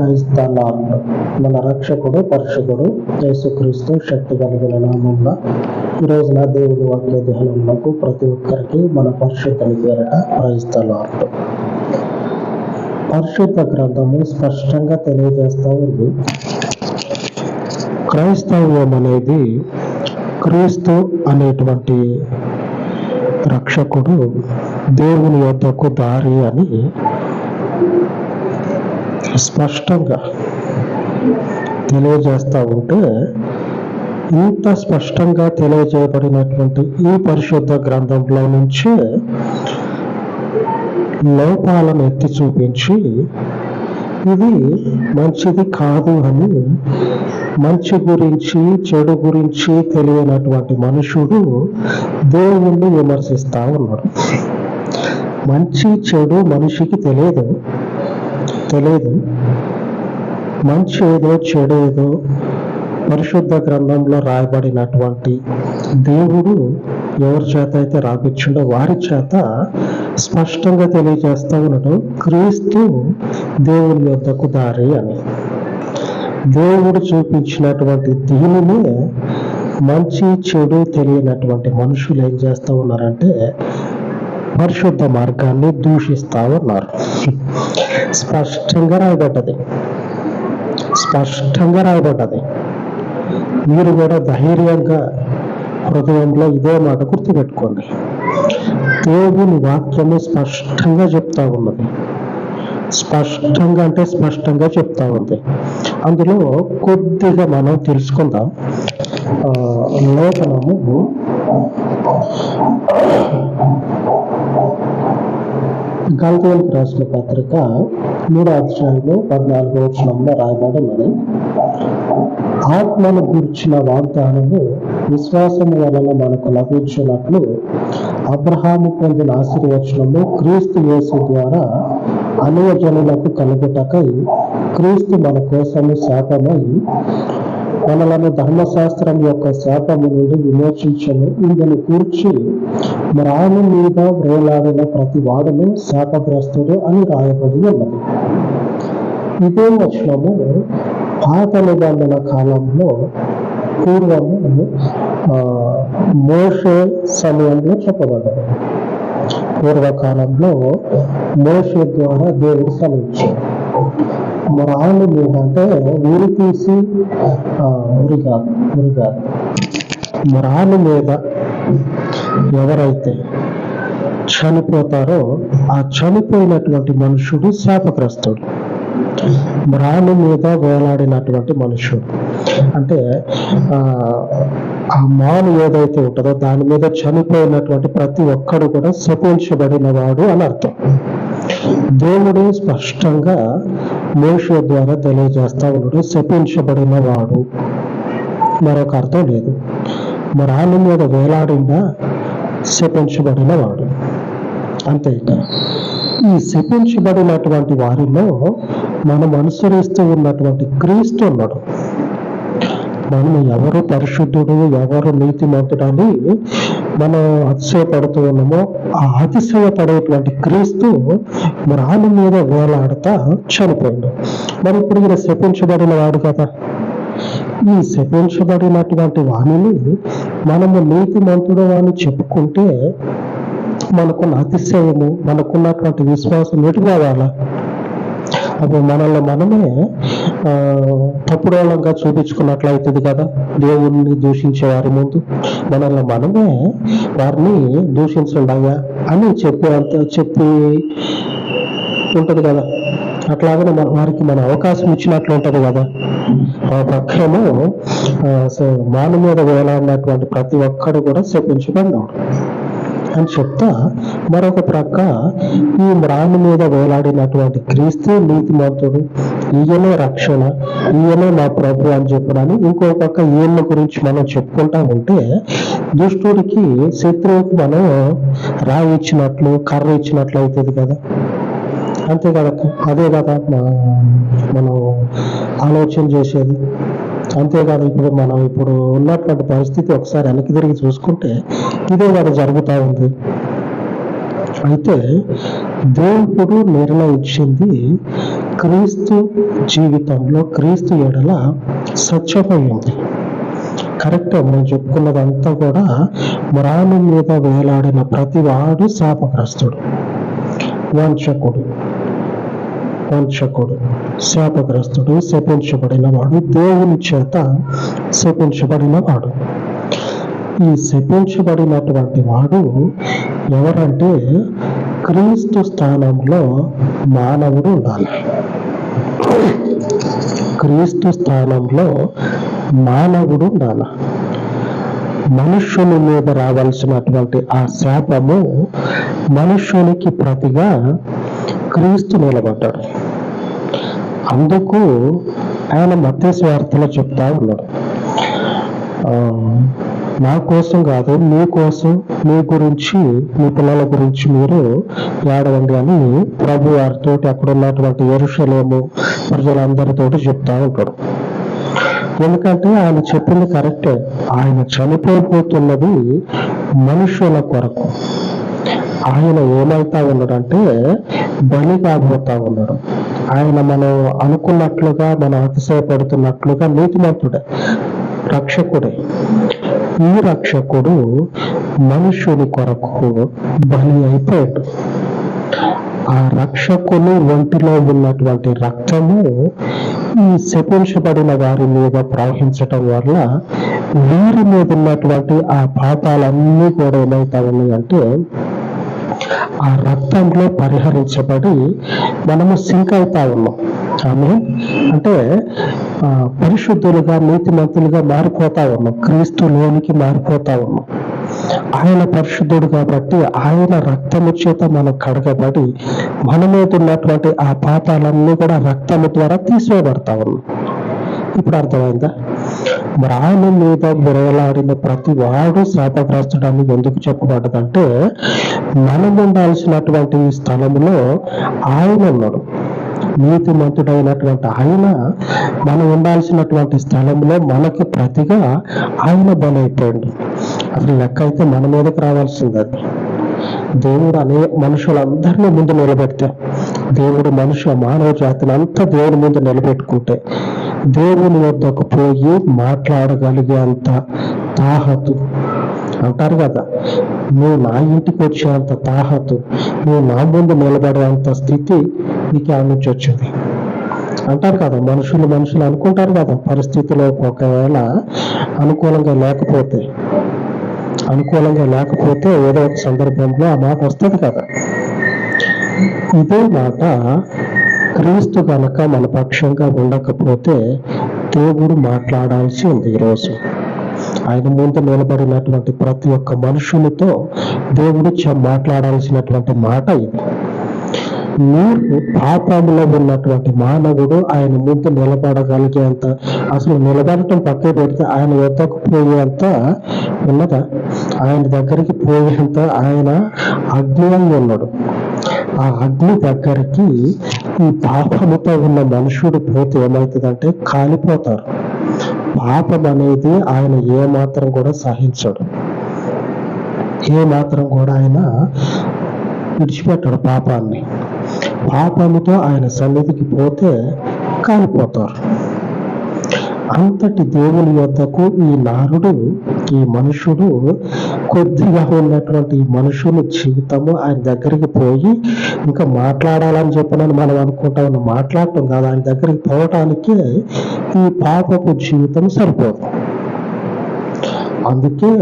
క్రైస్త lord మన రక్షకుడు పరిశుద్ధుడు యేసుక్రీస్తు శక్తి కలిగిన నామంలో ఈ రోజున దేవుని వాక్య ధ్యానంలోకి ప్రతి ఒక్కరికి మన పరిశుద్ధుని పేరట క్రైస్త లార్డ్ పరిశుద్ధ గ్రంథము స్పష్టంగా తెలియజేస్తూ ఉంది. క్రైస్తవ్యం అనేది క్రీస్తు అనేటువంటి రక్షకుడు దేవుని యొద్దకు దారి అని స్పష్టంగా తెలియజేస్తూ ఉంటే ఇంత స్పష్టంగా తెలియజేయబడినటువంటి ఈ పరిశుద్ధ గ్రంథంలో నుంచి లోపాలను ఎత్తి చూపించి ఇది మంచిది కాదు అని మంచి గురించి చెడు గురించి తెలియనటువంటి మనుషుడు దేవుణ్ణి విమర్శిస్తా ఉన్నాడు. మంచి చెడు మనిషికి తెలియదు. తెలియదు మంచి ఏదో చెడు ఏదో పరిశుద్ధ గ్రంథంలో రాయబడినటువంటి దేవుడు ఎవరి చేత అయితే రాపించిండో వారి చేత స్పష్టంగా తెలియజేస్తూ ఉన్నాడు క్రీస్తు దేవుని యొద్దకు దారి అని. దేవుడు చూపించినటువంటి దీనినే మంచి చెడు తెలియనటువంటి మనుషులు ఏం చేస్తూ ఉన్నారంటే పరిశుద్ధ మార్గాన్ని దూషిస్తా ఉన్నారు. స్పష్టంగా రాయబడ్డది. స్పష్టంగా రాయబడ్డది. మీరు కూడా ధైర్యంగా హృదయంలో ఇదే మాట గుర్తుపెట్టుకోండి. దేవుని వాక్యము స్పష్టంగా చెప్తా ఉన్నది. స్పష్టంగా అంటే స్పష్టంగా చెప్తా ఉంది. అందులో కొద్దిగా మనం తెలుసుకుందాం. ఆ, లేఖనము గల్తీయులకు రాసిన పత్రిక మూడో అధ్యాయంలో పద్నాలుగో వచనంలో రాయబడినది. ఆత్మను గుర్చిన వాగ్దానము విశ్వాసము వలన మనకు లభించినట్లు అబ్రహాము పొందిన ఆశీర్వచనము క్రీస్తు యేసు ద్వారా అన్యజనులకు కలుగుటకై క్రీస్తు మన కోసము శాపమై మనలను ధర్మశాస్త్రం యొక్క శాపము నుండి విమోచించను. ఇందును కూర్చి రాణి మీద వేలాడిన ప్రతి వాడును శాపగ్రస్తుడు అని రాయబడి ఉన్నది. ఇదే వచనము పాత నిబంధన కాలంలో పూర్వము ఆ, మోషే సమయంలో చెప్పబడ్డారు పూర్వకాలంలో మోషే ద్వారా దేవుడు సెలవిచ్చాడు. రాళ్ళు మీద అంటే ఊరి తీసి ఊరి కాదు ఊరి కాదు. రాళ్ళు మీద ఎవరైతే చనిపోతారో ఆ చనిపోయినటువంటి మనుషుడు శాపగ్రస్తుడు. రాళ్ళు మీద వేలాడినటువంటి మనుషుడు. అంటే ఆ మాను ఏదైతే ఉంటుందో దాని మీద చనిపోయినటువంటి ప్రతి ఒక్కడు కూడా శపించబడిన వాడు అని అర్థం. దేవుడు స్పష్టంగా మోషే ద్వారా తెలియజేస్తా ఉన్నాడు శపించబడిన వాడు మరొక అర్థం లేదు. మరి మీద వేలాడిందా? శపించబడిన వాడు అంతే ఈ శపించబడినటువంటి వారిలో మనం అనుసరిస్తూ ఉన్నటువంటి క్రీస్తు ఉన్నాడు. మనం ఎవరు పరిశుద్ధుడు ఎవరు నీతిమంతుడని మనం అతిశయపడుతూ ఉన్నామో ఆ అతిశయపడేటువంటి క్రీస్తు రాళ్ళ మీద వేలాడుతా చనిపోయింది మరి ఇప్పుడు ఈయన శపించబడిన వాడు కదా. ఈ శపించబడినటువంటి వాణిని మనము నీతి మంతుడు అని చెప్పుకుంటే మనకున్న అతిశయము మనకున్నటువంటి విశ్వాసం ఎటు కావాలా అప్పుడు మనల్ని మనమే ఆ, చూపించుకున్నట్లయితుంది కదా. దేవుణ్ణి దూషించే వారి ముందు మనల్ని మనమే వారిని దూషించండిగా అని చెప్పే అంత చెప్పి ఉంటుంది కదా. అట్లాగనే మన వారికి మన అవకాశం ఇచ్చినట్లు ఉంటుంది కదా. ఆ పక్షము ఆ, మాన మీద వేలాడినటువంటి ప్రతి ఒక్కడు కూడా శపించబడినాడు అని చెప్తా మరొక ప్రక్క ఈ మ్రాణి మీద వేలాడినటువంటి క్రీస్తు నీతిమంతుడు ఈయనే రక్షణ ఈయనే మా ప్రభు అని చెప్పడానికి ఇంకో పక్క ఈయన గురించి మనం చెప్పుకుంటా ఉంటే దుష్టుడికి శత్రువుకి మనం రాయి ఇచ్చినట్లు కర్ర ఇచ్చినట్లు అవుతుంది కదా. అంతే కదా అదే కదా మనం ఆలోచన చేసేది. అంతేకాదు ఇప్పుడు మనం ఇప్పుడు ఉన్నటువంటి పరిస్థితి ఒకసారి వెనక్కి తిరిగి చూసుకుంటే ఇదే కదా జరుగుతూ ఉంది. అయితే దేవుడు నిర్ణయించింది క్రీస్తు జీవితంలో క్రీస్తు ఎడల సత్యమై ఉంది. కరెక్ట్ మనం చెప్పుకున్నదంతా కూడా మ్రాణం మీద వేలాడిన ప్రతి వాడు శాపగ్రస్తుడు వంచకుడు వంచకుడు శాపగ్రస్తుడు శపించబడిన వాడు దేవుని చేత శపించబడిన వాడు ఈ శపించబడినటువంటి వాడు ఎవరంటే క్రీస్తు స్థానంలో మానవుడు ఉండాలి. క్రీస్తు స్థానంలో మానవుడు ఉండాలి. మనుష్యుని మీద రావాల్సినటువంటి ఆ శాపము మనుష్యునికి ప్రతిగా క్రీస్తు నిలబడ్డాడు. అందుకు ఆయన మత్స్య వార్తలో చెప్తా ఉన్నాడు. ఆ, నా కోసం కాదు మీ కోసం మీ గురించి మీ పిల్లల గురించి మీరు ఏడవండి అని ప్రభు వారితో అక్కడ ఉన్నటువంటి ఎరుషలేము ప్రజలందరితోటి చెప్తా ఉంటాడు. ఎందుకంటే ఆయన చెప్పింది కరెక్టే. ఆయన చనిపోబోతున్నది మనుషుల కొరకు. ఆయన ఏమైతా ఉన్నాడంటే బలి కాబోతా ఉన్నాడు. ఆయన మనం అనుకున్నట్లుగా మనం అతిశయపడుతున్నట్లుగా నీతిమంతుడే రక్షకుడే. ఈ రక్షకుడు మనుషుని కొరకు బలి అయిపోయాడు. ఆ రక్షకుని ఒంటిలో ఉన్నటువంటి రక్తము ఈ శపించబడిన వారి మీద ప్రవహించటం వల్ల వీరి మీద ఉన్నటువంటి ఆ పాపాలన్నీ కూడా ఏమవుతా ఉన్నాయంటే ఆ రక్తంలో పరిహరించబడి మనము సింక్ అవుతా ఉన్నాం. ఆమె అంటే ఆ, పరిశుద్ధులుగా నీతిమంతులుగా మారిపోతా ఉన్నాం. క్రీస్తులోనికి మారిపోతా ఉన్నాం. ఆయన పరిశుద్ధుడు కాబట్టి ఆయన రక్తము చేత మనం కడగబడి మన మీద ఉన్నటువంటి ఆ పాపాలన్నీ కూడా రక్తము ద్వారా తీసివేయబడతా ఉన్నాం. ఇప్పుడు అర్థమైందా? మ్రాను మీద బురవలాడిన ప్రతి వాడు శాపగ్రస్తుడని ఎందుకు చెప్పబడదంటే మనం ఉండాల్సినటువంటి ఈ స్థలంలో ఆయన ఉన్నాడు. నీతిమంతుడైనటువంటి ఆయన మనం ఉండాల్సినటువంటి స్థలంలో మనకి ప్రతిగా ఆయన బలైపోయింది అసలు లెక్క అయితే మన మీదకి రావాల్సిందే దేవుడు అనే మనుషులందరినీ ముందు నిలబెడితే దేవుడు మనుషు మానవ జాతిని అంతా దేవుడి ముందు నిలబెట్టుకుంటే దేవుని వద్దకు పోయి మాట్లాడగలిగే అంత తాహతు. అంటారు కదా నువ్వు నా ఇంటికి వచ్చేంత తాహతు నువ్వు నా ముందు నిలబడేంత స్థితి నీకు ఆ నుంచి వచ్చింది. అంటారు కదా మనుషులు మనుషులు అనుకుంటారు కదా పరిస్థితిలో ఒకవేళ అనుకూలంగా లేకపోతే అనుకూలంగా లేకపోతే ఏదో ఒక సందర్భంలో ఆ మాట వస్తుంది కదా. ఇదే మాట క్రీస్తు కనుక మన పక్షంగా ఉండకపోతే దేవుడు మాట్లాడాల్సి ఉంది ఈరోజు ఆయన ముందు నిలబడినటువంటి ప్రతి ఒక్క మనుషులతో దేవుడు మాట్లాడాల్సినటువంటి మాట ఇది. మీరు పాపంలో ఉన్నటువంటి మానవుడు ఆయన ముందు నిలబడగలిగేంత అసలు నిలబడటం పక్క పెడితే ఆయన వద్దకు పోయేంత ఉన్నదా? ఆయన దగ్గరికి పోయేంత ఆయన అజ్ఞానంగా ఉన్నాడు. ఆ అగ్ని దగ్గరికి ఈ పాపముతో ఉన్న మనుషుడు పోతే ఏమవుతుందంటే కాలిపోతారు. పాపం అనేది ఆయన ఏ మాత్రం కూడా సహించడు. ఏ మాత్రం కూడా ఆయన విడిచిపెట్టాడు పాపాన్ని. పాపముతో ఆయన సన్నిధికి పోతే కాలిపోతారు. అంతటి దేవుని యొద్దకు ఈ నారుడు ఈ మనుషుడు కొద్దిగా ఉన్నటువంటి ఈ మనుషుని జీవితము ఆయన దగ్గరికి పోయి ఇంకా మాట్లాడాలని చెప్పనని మనం అనుకుంటా ఉన్నాం. మాట్లాడటం కాదు ఆయన దగ్గరికి పోవటానికి ఈ పాపపు జీవితం సరిపోదు. అందుకే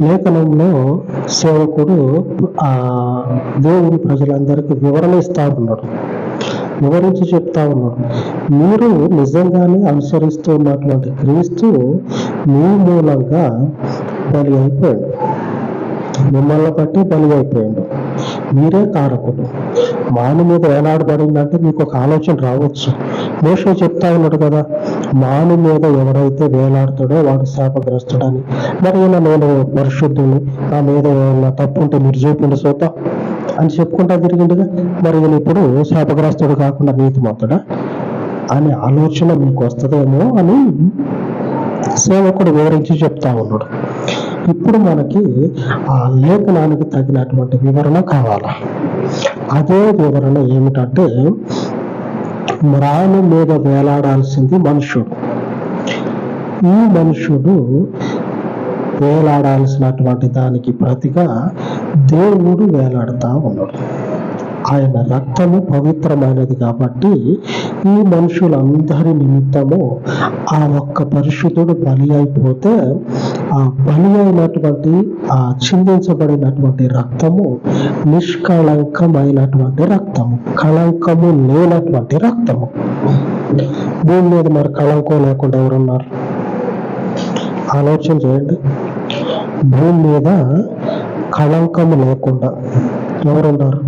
లేఖనంలో సేవకుడు ఆ దేవుని ప్రజలందరికీ వివరణ ఇస్తా ఉన్నాడు. వివరించి చెప్తా ఉన్నాడు. మీరు నిజంగానే అనుసరిస్తూ ఉన్నటువంటి క్రీస్తు మీ మూలంగా బలి అయిపోయాడు. మిమ్మల్ని బట్టి బలి అయిపోయాడు. మీరే కారకుడు మాను మీద వేలాడబడిందంటే మీకు ఒక ఆలోచన రావచ్చు. మోషో చెప్తా ఉన్నాడు కదా మాను మీద ఎవరైతే వేలాడుతాడో వాడు శాపగ్రస్తుడని. మరి ఈయన నేను పరిశుద్ధుని నా మీద ఏమన్నా తప్పు ఉంటే మీరు చూపిండి సోత. అని చెప్పుకుంటా తిరిగిండుగా మరి నేను ఇప్పుడు శాపగ్రస్తుడు కాకుండా నీతిమంతుడా? అనే ఆలోచన మీకు వస్తుందేమో అని సేవకుడు వివరించి చెప్తా ఉన్నాడు. ఇప్పుడు మనకి ఆ లేఖనానికి తగినటువంటి వివరణ కావాలి? అదే వివరణ ఏమిటంటే మ్రాను మీద వేలాడాల్సింది మనుషుడు ఈ మనుషుడు వేలాడాల్సినటువంటి దానికి ప్రతిగా దేవుడు వేలాడుతూ ఉన్నాడు. ఆయన రక్తము పవిత్రమైనది కాబట్టి ఈ మనుషులందరి నిమిత్తము ఆ ఒక్క పరిశుద్ధుడు బలి అయిపోతే ఆ బలి అయినటువంటి ఆ చిందించబడినటువంటి రక్తము నిష్కళంకమైనటువంటి రక్తము కళంకము లేనటువంటి రక్తము. భూమి మీద మరి కళంకం లేకుండా ఎవరున్నారు? ఆలోచన చేయండి. భూమి మీద కళంకము లేకుండా. ఎవరున్నారు?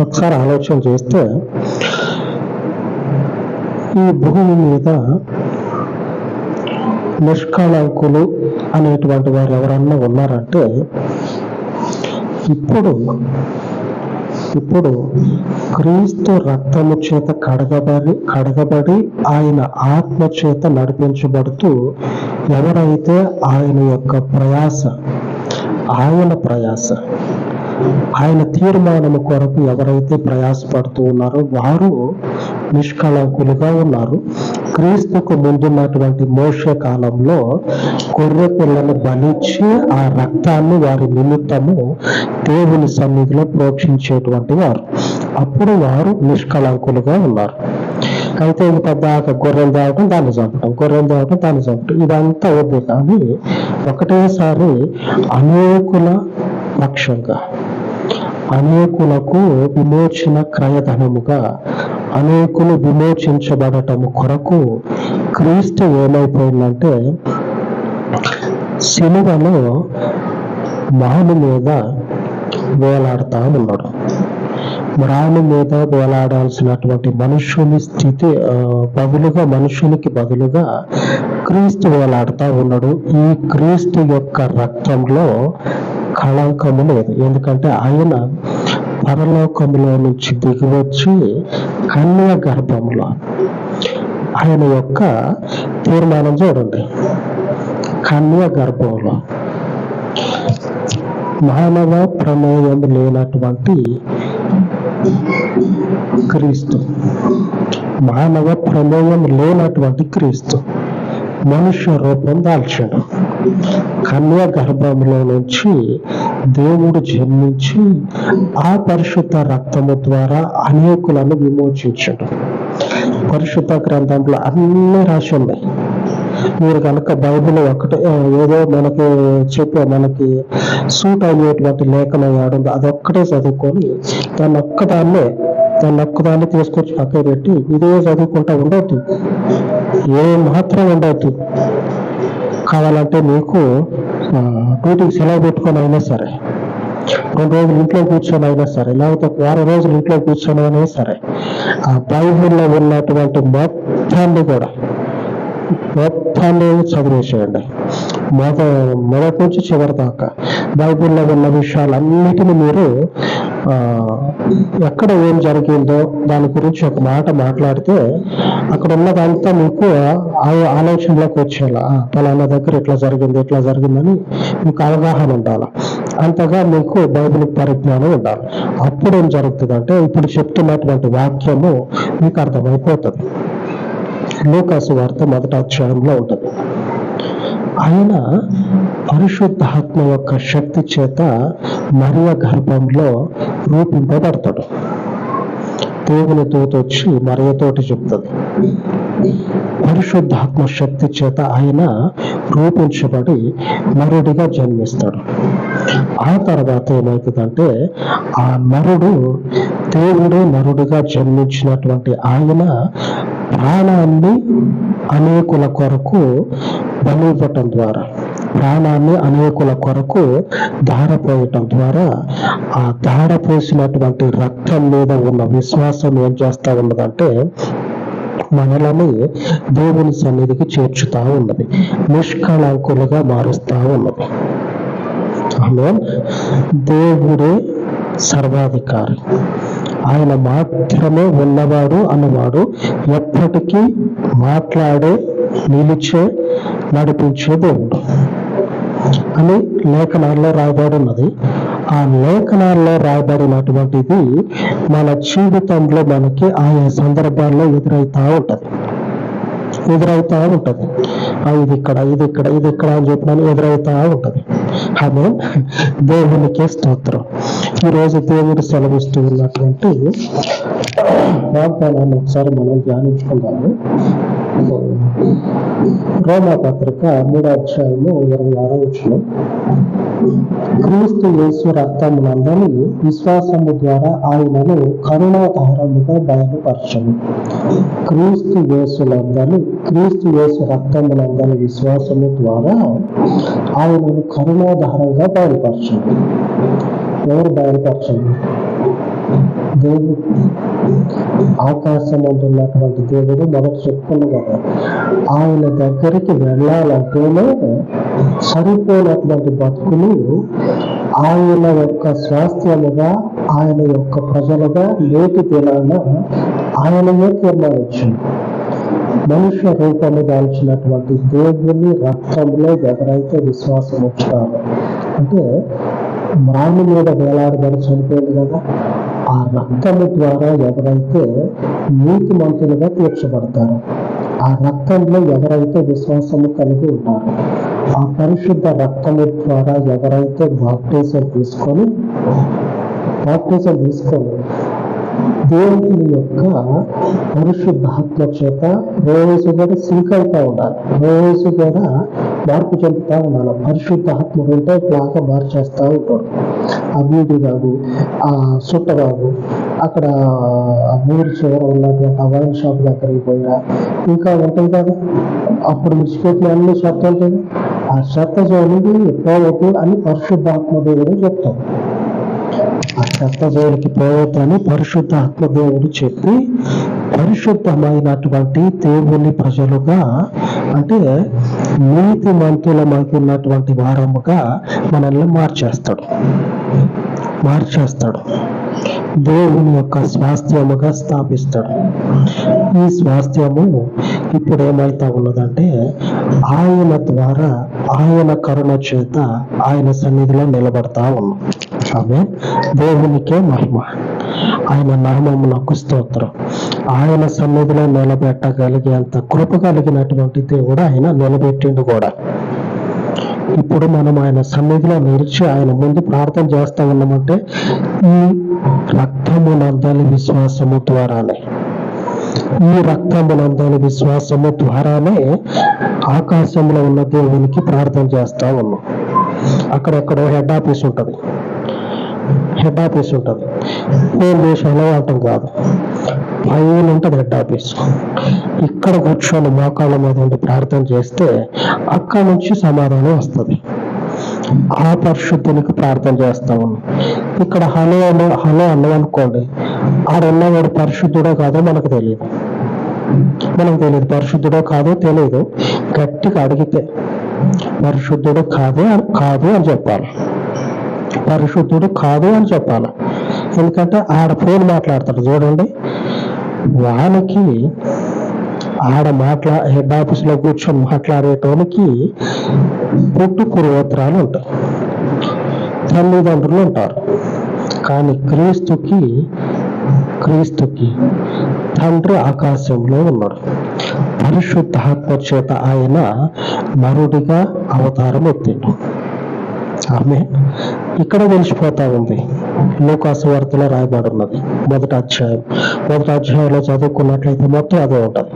ఒకసారి ఆలోచన చేస్తే ఈ భూమి మీద నిష్కళంకులు అనేటువంటి వారు ఎవరన్నా ఉన్నారంటే ఇప్పుడు ఇప్పుడు క్రీస్తు రక్తము చేత కడగబడి కడగబడి ఆయన ఆత్మ చేత నడిపించబడుతూ ఎవరైతే ఆయన యొక్క ప్రయాస ఆయన ప్రయాస ఆయన తీర్మానం కొరకు ఎవరైతే ప్రయాసపడుతూ ఉన్నారో వారు నిష్కళంకులుగా ఉన్నారు. క్రీస్తుకు ముందున్నటువంటి మోష కాలంలో గొర్రె పిల్లను బలిచ్చి ఆ రక్తాన్ని వారి నిమిత్తము దేవుని సన్నిధిలో ప్రోక్షించేటువంటి వారు. అప్పుడు వారు నిష్కళంకులుగా ఉన్నారు. అయితే ఇంత దాకా గొర్రెలు తేవటం దాన్ని చంపటం గొర్రెలు తేవటం దాన్ని చంపటం. ఇదంతా వద్దు కానీ ఒకటేసారి అనేకుల పక్షంగా అనేకులకు విమోచన క్రయధనముగా అనేకులు విమోచించబడటము కొరకు క్రీస్తు ఏమైపోయిందంటే సిలువలో మాను మీద వేలాడుతా ఉన్నాడు. రాణి మీద వేలాడాల్సినటువంటి మనుషుని స్థితి బదులుగా మనుషునికి బదులుగా క్రీస్తు వేలాడుతూ ఉన్నాడు. ఈ క్రీస్తు యొక్క రక్తంలో కళంకము లేదు. ఎందుకంటే ఆయన పరలోకంలో నుంచి దిగివచ్చి కన్య గర్భంలో ఆయన యొక్క తీర్మానం చూడండి. కన్య గర్భంలో మానవ ప్రమేయం లేనటువంటి క్రీస్తు. మానవ ప్రమేయం లేనటువంటి క్రీస్తు. మనుష్య రూపం దాల్చాడు. కన్య గర్భంలో నుంచి దేవుడు జన్మించి ఆ పరిశుద్ధ రక్తము ద్వారా అనేకులను విమోచించాడు. పరిశుద్ధ గ్రంథంలో అన్ని రాసి ఉన్నాయి. మీరు కనుక బైబిల్ ఒకటే ఏదో మనకి చెప్పే మనకి సూట్ అయ్యేటువంటి లేఖనం ఏడుందో అదొక్కటే చదువుకొని దాన్ని ఒక్కదాన్నే దాన్ని ఒక్కదాన్ని తీసుకొచ్చి పక్కన పెట్టి ఇదే చదువుకుంటా ఉండొద్దు. ఏ మాత్రం ఉండొద్దు. కావాలంటే మీకు డ్యూటీకి సెలవు పెట్టుకొని అయినా సరే రెండు రోజులు ఇంట్లో కూర్చొని అయినా సరే లేకపోతే వారం రోజులు ఇంట్లో కూర్చొని అయినా సరే ఆ బైబిల్లో ఉన్నటువంటి మొత్తాన్ని కూడా మొత్తాన్ని చదివేసేయండి మొద మొదటి నుంచి చివరి దాకా. బైబిల్లో ఉన్న విషయాలన్నిటిని మీరు ఎక్కడ ఏం జరిగిందో దాని గురించి ఒక మాట మాట్లాడితే అక్కడ ఉన్నదంతా మీకు ఆ ఆలోచనలోకి వచ్చేలా పలానా దగ్గర ఇట్లా జరిగింది ఇట్లా జరిగిందని మీకు అవగాహన ఉండాలి? అంతగా మీకు బైబిల్ పరిజ్ఞానం ఉండాలి. అప్పుడు ఏం జరుగుతుందంటే ఇప్పుడు చెప్తున్నటువంటి వాక్యము మీకు అర్థమైపోతుంది. లోకాసు వార్త మొదట అధ్యాయంలో ఉంటుంది. ఆయన పరిశుద్ధాత్మ యొక్క శక్తి చేత మరియ గర్భంలో రూపింపబడతాడు. దేవుని దూత వచ్చి మరియతోటి చెప్తుంది. పరిశుద్ధాత్మ శక్తి చేత ఆయన రూపించబడి నరుడిగా జన్మిస్తాడు. ఆ తర్వాత ఏమవుతుందంటే ఆ నరుడు దేవుడు నరుడిగా జన్మించినటువంటి ఆయన ప్రాణాన్ని అనేకుల కొరకు బలివ్వటం ద్వారా ప్రాణాన్ని అనేకుల కొరకు ధారపోయటం ద్వారా ఆ ధారపోసినటువంటి రక్తం మీద ఉన్న విశ్వాసం ఏం చేస్తా ఉన్నదంటే మనలని దేవుని సన్నిధికి చేర్చుతా ఉన్నది నిష్కళంకులుగా మారుస్తా ఉన్నది. ఆమె దేవుడే సర్వాధికారి. ఆయన మాత్రమే ఉన్నవాడు అన్నవాడు ఎప్పటికీ మాట్లాడే నిలిచే నడిపించే దేవుడు. అని లేఖనాల్లో రాయబడి ఆ లేఖనాల్లో రాయబడినటువంటిది మన జీవితంలో మనకి ఆయా సందర్భాల్లో ఎదురవుతా ఉంటది. ఎదురవుతా ఉంటది. ఇది ఇక్కడ ఇది ఇక్కడ ఇది ఇక్కడ అని చెప్పిన ఎదురవుతా ఉంటుంది. ఆమె దేవునికి స్తోత్రం. ఈరోజు దేవుడు సెలవిస్తూ ఉన్నటువంటి వాగ్దానాన్ని ఒకసారి మనం ధ్యానించుకుందాము. రోమా పత్రిక మూడో అధ్యాయము ఇరవై ఆరో వచ్చిన క్రీస్తు యేసు రక్తమునందని విశ్వాసము ద్వారా ఆయనను కరుణాధారముగా బయలుపరచను. క్రీస్తు యేసునందని క్రీస్తు యేసు రక్తమునందని విశ్వాసము ద్వారా ఆయనను కరుణాధారంగా బయలుపరచండి. ఎవరు బయలుపరచండి? దేవుడు. ఆకాశం అంటున్నటువంటి దేవుడు మొదట చెప్పుకున్నాం కదా ఆయన దగ్గరికి వెళ్ళాలంటేనే సరిపోయినటువంటి బతుకులు ఆయన యొక్క స్వాస్థ్యముగా ఆయన యొక్క ప్రజలుగా నేటి దినాన ఆయనయే తీర్మానించింది. మనుష్య రూపము దాల్చినటువంటి దేవుని రక్తంలో ఎవరైతే విశ్వాసం ఉంచుతారో అంటే మ్రాణి మీద వేలాడబడి చనిపోయింది కదా ఆ రక్తము ద్వారా ఎవరైతే నీతిమంతులుగా తీర్చబడతారో ఆ రక్తంలో ఎవరైతే విశ్వాసము కలిగి ఉంటారో ఆ పరిశుద్ధ రక్తము ద్వారా ఎవరైతే బాప్టిజం తీసుకొని బాప్టిజం తీసుకొని దేవుని యొక్క పరిశుద్ధాత్మ చేత రోజు కూడా సింక్ అవుతా ఉండాలి. రోజు కూడా మార్పు చెందుతా ఉండాలి. పరిశుద్ధాత్మ ఉంటే ఇట్లాగా మార్చేస్తా ఉంటాడు. ఆ బీడి కాదు ఆ సుట్ట కాదు అక్కడ ఆ ఊరి చివర ఉన్నటువంటి ఆ వైన్ షాప్ దగ్గరికి పోయినా ఇంకా ఉంటాయి కదా. అప్పుడు విడిచిపెట్టిన అన్ని శబ్దాలు ఆ శ్రద్ధ చూడండి ఎప్పుడో అని పరిశుద్ధాత్మ దేవుడు చెప్తాం ఆ చెత్త జోలికి పోవద్దని పరిశుద్ధ ఆత్మదేవుడు చెప్పి పరిశుద్ధమైనటువంటి దేవుని ప్రజలుగా అంటే నీతి మంతులమై ఉన్నటువంటి వారముగా మనల్ని మార్చేస్తాడు. మార్చేస్తాడు. దేవుని యొక్క స్వాస్థ్యముగా స్థాపిస్తాడు. ఈ స్వాస్థ్యము ఇప్పుడు ఏమైతా ఉన్నదంటే ఆయన ద్వారా ఆయన కరుణ చేత ఆయన సన్నిధిలో నిలబడతా ఉన్నాం. ఆమె దేవునికే మహిమ. ఆయన నామమునకు స్తోత్రం. ఆయన సన్నిధిలో నిలబెట్టగలిగేంత కృప కలిగినటువంటి దేవుడు ఆయన నిలబెట్టిండు కూడా. ఇప్పుడు మనం ఆయన సన్నిధిలో నిలిచి ఆయన ముందు ప్రార్థన చేస్తా ఉన్నామంటే ఈ రక్తమునందలి విశ్వాసము ద్వారానే. ఈ రక్తము రక్తమునందలి విశ్వాసము ద్వారానే ఆకాశంలో ఉన్న దేవునికి ప్రార్థన చేస్తా ఉన్నాం. అక్కడెక్కడో హెడ్ ఆఫీస్ ఉంటుంది. హెడ్ ఆఫీస్ ఉంటుంది. ఫోన్ చేసి అలవాటం కాదు. పైన ఉంటుంది హెడ్ ఆఫీస్. ఇక్కడ కూర్చొని మోకాళ్ళ మీద ఉండి ప్రార్థన చేస్తే అక్కడ నుంచి సమాధానం వస్తుంది. ఆ పరిశుద్ధునికి ప్రార్థన చేస్తా ఉన్నాం. ఇక్కడ హలో అన్న హలో అన్నవనుకోండి అనుకోండి. ఆడున్నవాడు పరిశుద్ధుడో కాదో మనకు తెలియదు. మనకు తెలియదు పరిశుద్ధుడో కాదో తెలియదు. గట్టిగా అడిగితే పరిశుద్ధుడు కాదే కాదు అని చెప్పాలి. పరిశుద్ధుడు కాదు అని చెప్పాలి. ఎందుకంటే ఆడ ఫోన్ మాట్లాడతాడు చూడండి. వానికి ఆడ మాట్లా హెడ్ ఆఫీస్లో కూర్చొని మాట్లాడేటోనికి పుట్టు పూర్వోత్తరాలు ఉంటాయి. తల్లిదండ్రులు ఉంటారు. కానీ క్రీస్తుకి క్రీస్తుకి తండ్రి ఆకాశంలో ఉన్నాడు. పరిశుద్ధాత్మ చేత ఆయన మరుడిగా అవతారం ఎత్తిండు ఆమె ఇక్కడ తెలిసిపోతా ఉంది. లోకాసు వార్తలో రాయబడున్నది. మొదటి అధ్యాయం. మొదటి అధ్యాయంలో చదువుకున్నట్లయితే మొత్తం అదే ఉంటుంది.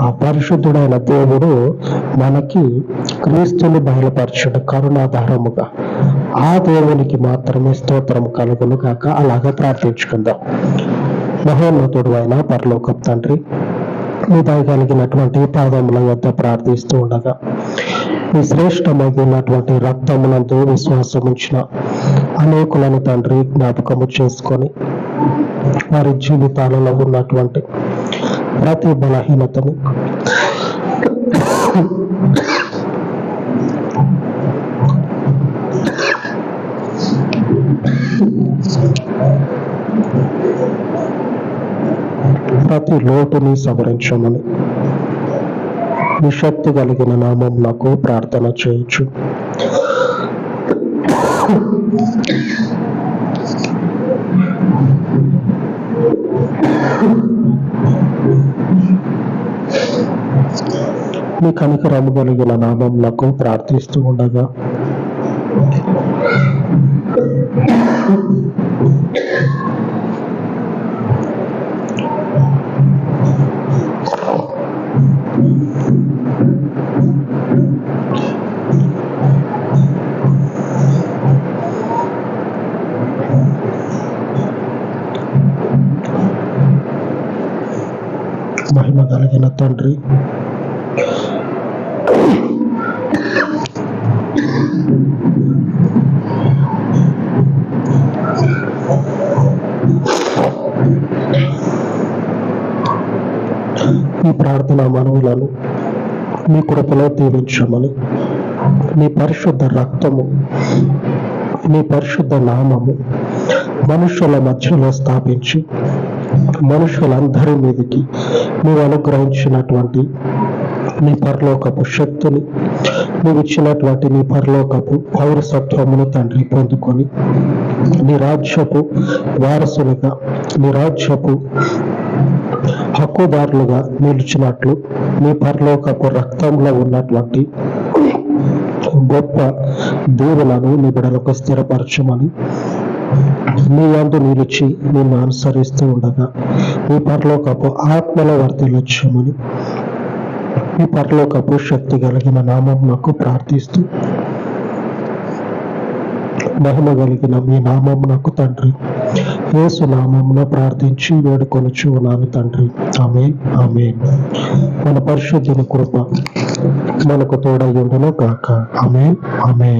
ఆ పరిశుద్ధుడైన దేవుడు మనకి క్రీస్తుని బయలుపరచుడు కరుణాధారముగా. ఆ దేవునికి మాత్రమే స్తోత్రం కలుగును కాక అలాగా ప్రార్థించుకుందాం. మహోన్నతుడు అయిన పరలోకం తండ్రి మీ దయగలిగినటువంటి పాదముల వద్ద ప్రార్థిస్తూ ఉండగా మీ శ్రేష్టమైనటువంటి రక్తమునందు విశ్వాసముంచిన అనేకులను తండ్రి జ్ఞాపకము చేసుకొని వారి జీవితాలలో ఉన్నటువంటి ప్రతి బలహీనతను ప్రతి లోటుని సవరించమని మీ కలిగిన నామం ప్రార్థన చేయొచ్చు. మీ కనికరము కలిగిన నామంలకు ప్రార్థిస్తూ ఉండగా. కలిగిన తండ్రి. ఈ ప్రార్థన మనవులను మీ కృపలో దీవించమని మీ పరిశుద్ధ రక్తము మీ పరిశుద్ధ నామము మనుషుల మధ్యలో స్థాపించి మనుషులందరి మీదకి మీరు అనుగ్రహించినటువంటి నీ పరలోకపు శక్తిని మీరు ఇచ్చినటువంటి నీ పరలోకపు పౌరసత్వమును తండ్రి పొందుకొని నీ రాజ్యపు వారసులుగా నీ రాజ్యపు హక్కుదారులుగా నిలిచినట్లు నీ పరలోకపు రక్తంలో ఉన్నటువంటి గొప్ప దేవులను నీ బిడలకు స్థిరపరచమని నీ అందు నిలిచి నిన్ను అనుసరిస్తూ ఉండగా ఈ పరలోకపు ఆత్మల వర్తిలొచ్చమని ఈ పరలోకపు శక్తి కలిగిన నామం నాకు ప్రార్థిస్తూ మహిమ కలిగిన మీ నామం నాకు తండ్రి. యేసు నామమున ప్రార్థించి వేడుకొనుచు ఉన్నాను తండ్రి. ఆమె ఆమె మన పరిశుద్ధుని కృప మనకు తోడయ్యుండను కాక ఆమె ఆమె